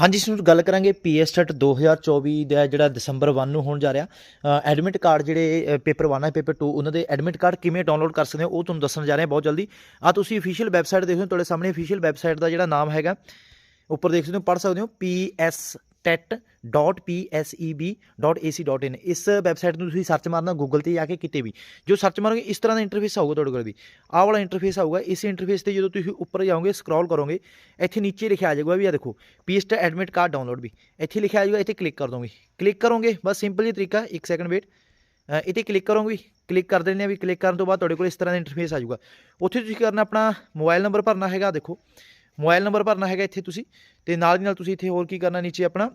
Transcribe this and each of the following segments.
ਹਾਂਜੀ, ਇਸ ਨੂੰ ਗੱਲ ਕਰਾਂਗੇ ਪੀਐਸਟਟ 2024 ਦਾ ਜਿਹੜਾ ਦਸੰਬਰ 1 ਨੂੰ ਹੋਣ ਜਾ ਰਿਹਾ। ਐਡਮਿਟ ਕਾਰਡ ਜਿਹੜੇ ਪੇਪਰ 1 ਹੈ ਪੇਪਰ 2 ਉਹਨਾਂ ਦੇ ਐਡਮਿਟ ਕਾਰਡ ਕਿਵੇਂ ਡਾਊਨਲੋਡ ਕਰ ਸਕਦੇ ਹੋ, ਉਹ ਤੁਹਾਨੂੰ ਦੱਸਣ ਜਾ ਰਹੇ ਹਾਂ ਬਹੁਤ ਜਲਦੀ। ਆ ਤੁਸੀਂ ਅਫੀਸ਼ੀਅਲ ਵੈਬਸਾਈਟ ਦੇਖੋ ਤੁਹਾਡੇ ਸਾਹਮਣੇ ਅਫੀਸ਼ੀਅਲ ਵੈਬਸਾਈਟ ਦਾ ਜਿਹੜਾ ਨਾਮ ਹੈਗਾ, ਉੱਪਰ ਦੇਖ ਸਕਦੇ ਹੋ, ਪੜ੍ਹ ਸਕਦੇ ਹੋ pstet.pseb.ac.in ਇਸ ਵੈਬਸਾਈਟ ਨੂੰ ਤੁਸੀਂ ਸਰਚ ਮਾਰਨਾ ਗੂਗਲ ਤੇ ਜਾ ਕੇ ਕਿਤੇ ਵੀ ਜੋ ਸਰਚ ਮਾਰੋਗੇ ਇਸ ਤਰ੍ਹਾਂ ਦਾ ਇੰਟਰਫੇਸ ਆਊਗਾ ਤੁਹਾਡੇ ਕੋਲ ਵੀ ਆਹ ਵਾਲਾ ਇੰਟਰਫੇਸ ਆਊਗਾ ਇਸ ਇੰਟਰਫੇਸ ਤੇ ਜਦੋਂ ਤੁਸੀਂ ਉੱਪਰ ਜਾਓਗੇ ਸਕਰੋਲ ਕਰੋਗੇ ਇੱਥੇ ਨੀਚੇ ਲਿਖਿਆ ਆ ਜਾਊਗਾ ਵੀ ਆ ਦੇਖੋ ਪੀਐਸਟ ਐਡਮਿਟ ਕਾਰਡ ਡਾਊਨਲੋਡ ਵੀ ਇੱਥੇ ਲਿਖਿਆ ਆ ਜਾਊਗਾ ਇੱਥੇ ਕਲਿੱਕ ਕਰ ਦੋਗੇ ਕਲਿੱਕ ਕਰੋਗੇ ਬਸ ਸਿੰਪਲ ਜਿਹਾ ਤਰੀਕਾ 1 ਸੈਕਿੰਡ ਵੇਟ ਇੱਥੇ ਕਲਿੱਕ ਕਰੋਗੇ ਕਲਿੱਕ ਕਰ ਦਿੰਦੇ ਆ ਵੀ ਕਲਿੱਕ ਕਰਨ ਤੋਂ ਬਾਅਦ ਤੁਹਾਡੇ ਕੋਲ ਇਸ ਤਰ੍ਹਾਂ ਦਾ ਇੰਟਰਫੇਸ ਆ ਜਾਊਗਾ ਉੱਥੇ ਤੁਸੀਂ ਕਰਨਾ ਆਪਣਾ ਮੋਬਾਈਲ ਨੰਬਰ ਭਰਨਾ ਹੈਗਾ ਦੇਖੋ ਮੋਬਾਈਲ ਨੰਬਰ ਭਰਨਾ ਹੈਗਾ ਇੱਥੇ ਤੁਸੀਂ, ਤੇ ਨਾਲ ਦੀ ਨਾਲ ਤੁਸੀਂ ਇੱਥੇ ਹੋਰ ਕੀ ਕਰਨਾ, ਨੀਚੇ ਆਪਣਾ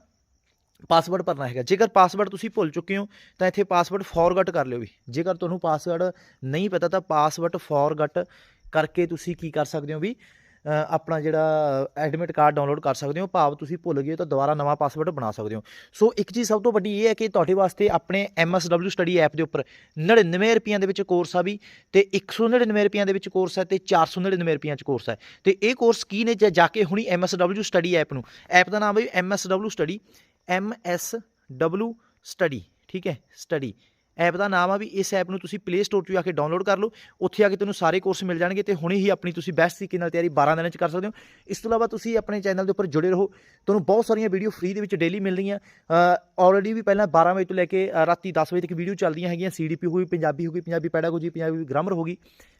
ਪਾਸਵਰਡ ਭਰਨਾ ਹੈਗਾ। ਜੇਕਰ ਪਾਸਵਰਡ ਤੁਸੀਂ ਭੁੱਲ ਚੁੱਕੇ ਹੋ, ਤਾਂ ਇੱਥੇ ਪਾਸਵਰਡ ਫੋਰਗਟ ਕਰ ਲਿਓ ਵੀ। ਜੇਕਰ ਤੁਹਾਨੂੰ ਪਾਸਵਰਡ ਨਹੀਂ ਪਤਾ, ਤਾਂ ਪਾਸਵਰਡ ਫੋਰਗਟ ਕਰਕੇ ਤੁਸੀਂ ਕੀ ਕਰ ਸਕਦੇ ਹੋ ਵੀ ਆਪਣਾ ਜਿਹੜਾ ਐਡਮਿਟ ਕਾਰਡ ਡਾਊਨਲੋਡ ਕਰ ਸਕਦੇ ਹੋ, ਭਾਵ ਤੁਸੀਂ ਭੁੱਲ ਗਏ ਹੋ ਤਾਂ ਦੁਬਾਰਾ ਨਵਾਂ ਪਾਸਵਰਡ ਬਣਾ ਸਕਦੇ ਹੋ। ਸੋ ਇੱਕ ਚੀਜ਼ ਸਭ ਤੋਂ ਵੱਡੀ ਇਹ ਹੈ ਕਿ ਤੁਹਾਡੇ ਵਾਸਤੇ ਆਪਣੇ MSW ਸਟੱਡੀ ਐਪ ਦੇ ਉੱਪਰ 99 ਰੁਪਈਆਂ ਦੇ ਵਿੱਚ ਕੋਰਸ ਆ ਵੀ ਤੇ 199 ਰੁਪਈਆਂ ਦੇ ਵਿੱਚ ਕੋਰਸ ਹੈ ਤੇ 499 ਰੁਪਈਆਂ ਚ ਕੋਰਸ ਹੈ। ਤੇ ਇਹ ਕੋਰਸ ਕੀ ਨੇ? ਜੇ ਜਾ ਕੇ ਹੁਣੀ MSW ਸਟੱਡੀ ਐਪ ਨੂੰ। ਐਪ ਦਾ ਨਾਮ ਹੈ MSW ਸਟੱਡੀ MSW ਸਟੱਡੀ ਠੀਕ ਹੈ? ਸਟੱਡੀ ਐਪ ਦਾ ਨਾਮ ਆ ਵੀ ਇਸ ਐਪ ਨੂੰ ਤੁਸੀਂ ਪਲੇ ਸਟੋਰ 'ਚ ਜਾ ਕੇ ਡਾਊਨਲੋਡ ਕਰ ਲਓ। ਉੱਥੇ ਆ ਕੇ ਤੁਹਾਨੂੰ ਸਾਰੇ ਕੋਰਸ ਮਿਲ ਜਾਣਗੇ ਤੇ ਹੁਣੇ ਹੀ ਆਪਣੀ ਤੁਸੀਂ ਬੈਸਟ ਤਰੀਕੇ ਨਾਲ ਤਿਆਰੀ 12 ਦਿਨਾਂ 'ਚ ਕਰ ਸਕਦੇ ਹੋ। ਇਸ ਤੋਂ ਇਲਾਵਾ ਤੁਸੀਂ ਆਪਣੇ ਚੈਨਲ ਦੇ ਉੱਪਰ ਜੁੜੇ ਰਹੋ। ਤੁਹਾਨੂੰ ਬਹੁਤ ਸਾਰੀਆਂ ਵੀਡੀਓ ਫ੍ਰੀ ਦੇ ਵਿੱਚ ਡੇਲੀ ਮਿਲ ਰਹੀਆਂ। ਆਲਰੇਡੀ ਵੀ ਪਹਿਲਾਂ 12 ਵਜੇ ਤੋਂ ਲੈ ਕੇ ਰਾਤੀ 10 ਵਜੇ ਤੱਕ ਵੀਡੀਓ ਚੱਲਦੀਆਂ ਹੈਗੀਆਂ। ਸੀਡੀਪੀ ਹੋਈ ਪੰਜਾਬੀ ਹੋ ਗਈ, ਪੰਜਾਬੀ ਪੈਡਾਗੋਜੀ ਪੰਜਾਬੀ ਗ੍ਰਾਮਰ ਹੋ ਗਈ।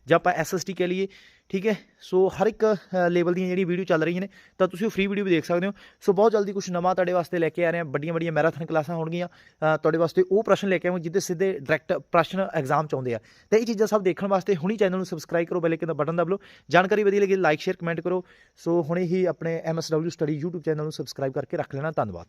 ਜਾਂ ਆਪਾਂ ਐਸਐਸਟੀ ਕਹਿ ਲਈਏ, ਠੀਕ ਹੈ? ਸੋ ਹਰ ਇੱਕ ਲੈਵਲ ਦੀਆਂ ਜਿਹੜੀ ਵੀਡੀਓ ਚੱਲ ਰਹੀਆਂ ਨੇ, ਤਾਂ ਤੁਸੀਂ ਉਹ ਫ੍ਰੀ ਵੀਡੀਓ ਵੀ ਦੇਖ ਸਕਦੇ ਹੋ। ਸੋ ਬਹੁਤ ਜਲਦੀ ਕੁਝ ਨਵਾਂ ਤੁਹਾਡੇ ਵਾਸਤੇ ਲੈ ਕੇ ਆ ਰਹੇ ਹਾਂ। ਵੱਡੀਆਂ ਵੱਡੀਆਂ ਮੈਰਾਥਨ ਕਲਾਸਾਂ ਹੋਣਗੀਆਂ। ਤੁਹਾਡੇ ਵਾਸਤੇ ਉਹ ਪ੍ਰਸ਼ਨ ਲੈ ਕੇ ਆਵਾਂ ਜਿੱਦੇ ਸਿੱਧੇ ਡਾਇਰੈਕਟ ਪ੍ਰਸ਼ਨ ਐਗਜ਼ਾਮ ਚ ਆਉਂਦੇ ਆ। ਤਾਂ ਇਹ ਚੀਜ਼ਾਂ ਸਭ ਦੇਖਣ ਵਾਸਤੇ ਹੁਣੀ ਚੈਨਲ ਨੂੰ ਸਬਸਕ੍ਰਾਈਬ ਕਰੋ ਬੈਲ ਆਈਕਨ ਦਾ ਬਟਨ ਦਬ ਲਓ ਜਾਣਕਾਰੀ ਵਧੀਆ ਲੱਗੀ ਲਾਈਕ ਸ਼ੇਅਰ ਕਮੈਂਟ ਕਰੋ। ਸੋ ਹੁਣੇ ਹੀ ਆਪਣੇ MSW ਸਟੱਡੀ YouTube ਚੈਨਲ ਨੂੰ ਸਬਸਕ੍ਰਾਈਬ ਕਰਕੇ ਰੱਖ ਲੈਣਾ। ਧੰਨਵਾਦ।